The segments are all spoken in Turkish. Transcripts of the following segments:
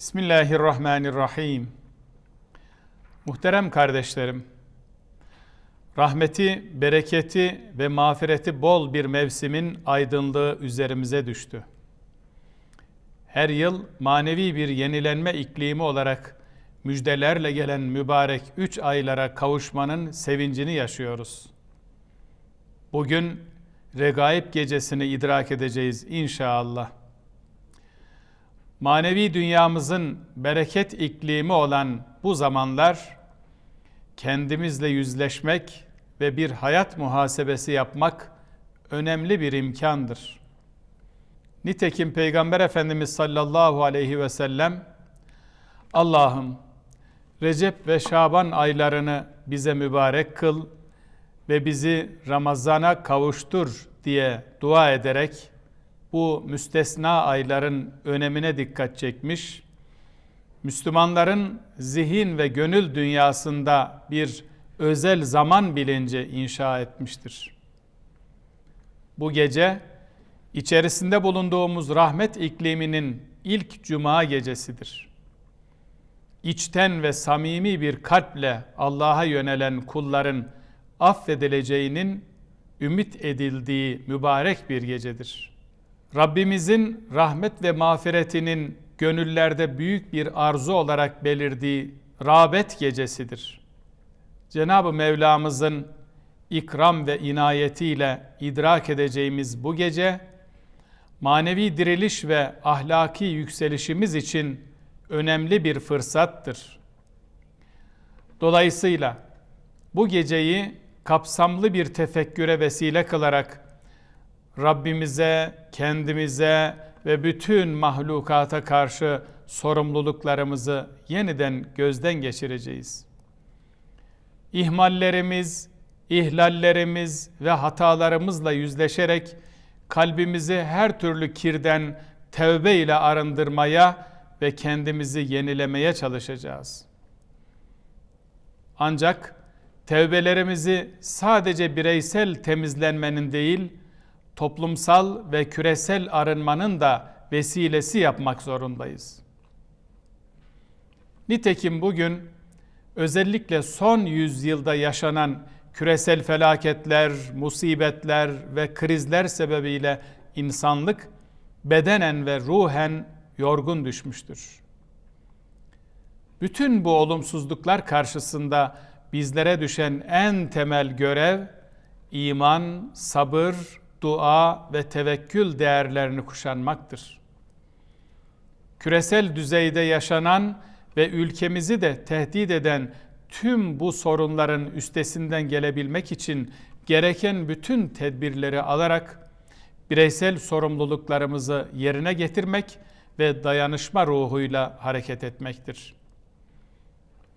Bismillahirrahmanirrahim. Muhterem kardeşlerim, rahmeti, bereketi ve mağfireti bol bir mevsimin aydınlığı üzerimize düştü. Her yıl manevi bir yenilenme iklimi olarak müjdelerle gelen mübarek üç aylara kavuşmanın sevincini yaşıyoruz. Bugün regaib gecesini idrak edeceğiz inşallah manevi dünyamızın bereket iklimi olan bu zamanlar kendimizle yüzleşmek ve bir hayat muhasebesi yapmak önemli bir imkandır. Nitekim Peygamber Efendimiz sallallahu aleyhi ve sellem Allah'ım Recep ve Şaban aylarını bize mübarek kıl ve bizi Ramazan'a kavuştur diye dua ederek bu müstesna ayların önemine dikkat çekmiş. Müslümanların zihin ve gönül dünyasında bir özel zaman bilinci inşa etmiştir. Bu gece içerisinde bulunduğumuz rahmet ikliminin ilk cuma gecesidir. İçten ve samimi bir kalple Allah'a yönelen kulların affedileceğinin ümit edildiği mübarek bir gecedir. Rabbimizin rahmet ve mağfiretinin gönüllerde büyük bir arzu olarak belirdiği rağbet gecesidir. Cenab-ı Mevlamızın ikram ve inayetiyle idrak edeceğimiz bu gece manevi diriliş ve ahlaki yükselişimiz için önemli bir fırsattır. Dolayısıyla bu geceyi kapsamlı bir tefekküre vesile kılarak Rabbimize, kendimize ve bütün mahlukata karşı sorumluluklarımızı yeniden gözden geçireceğiz. İhmallerimiz, ihlallerimiz ve hatalarımızla yüzleşerek kalbimizi her türlü kirden tevbe ile arındırmaya ve kendimizi yenilemeye çalışacağız. Ancak tevbelerimizi sadece bireysel temizlenmenin değil, toplumsal ve küresel arınmanın da vesilesi yapmak zorundayız. Nitekim bugün özellikle son yüzyılda yaşanan küresel felaketler, musibetler ve krizler sebebiyle insanlık bedenen ve ruhen yorgun düşmüştür. Bütün bu olumsuzluklar karşısında bizlere düşen en temel görev iman, sabır dua ve tevekkül değerlerini kuşanmaktır. Küresel düzeyde yaşanan ve ülkemizi de tehdit eden tüm bu sorunların üstesinden gelebilmek için gereken bütün tedbirleri alarak bireysel sorumluluklarımızı yerine getirmek ve dayanışma ruhuyla hareket etmektir.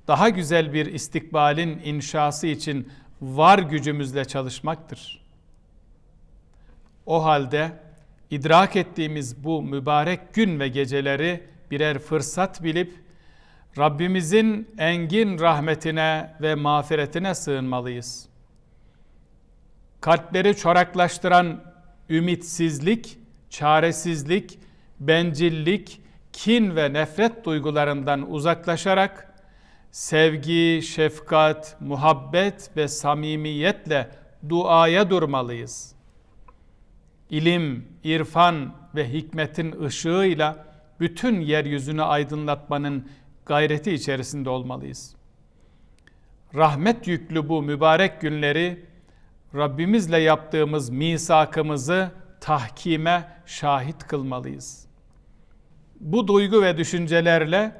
Daha güzel bir istikbalin inşası için var gücümüzle çalışmaktır. O halde idrak ettiğimiz bu mübarek gün ve geceleri birer fırsat bilip Rabbimizin engin rahmetine ve mağfiretine sığınmalıyız. Kalpleri çoraklaştıran ümitsizlik, çaresizlik, bencillik, kin ve nefret duygularından uzaklaşarak sevgi, şefkat, muhabbet ve samimiyetle duaya durmalıyız.'' İlim, irfan ve hikmetin ışığıyla bütün yeryüzünü aydınlatmanın gayreti içerisinde olmalıyız. Rahmet yüklü bu mübarek günleri Rabbimizle yaptığımız misakımızı tahkime şahit kılmalıyız. Bu duygu ve düşüncelerle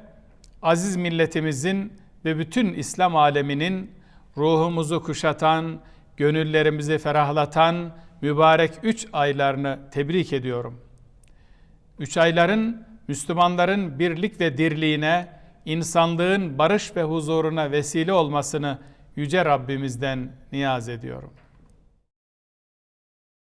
aziz milletimizin ve bütün İslam aleminin ruhumuzu kuşatan, gönüllerimizi ferahlatan mübarek üç aylarını tebrik ediyorum. Üç ayların Müslümanların birlik ve dirliğine, insanlığın barış ve huzuruna vesile olmasını Yüce Rabbimizden niyaz ediyorum.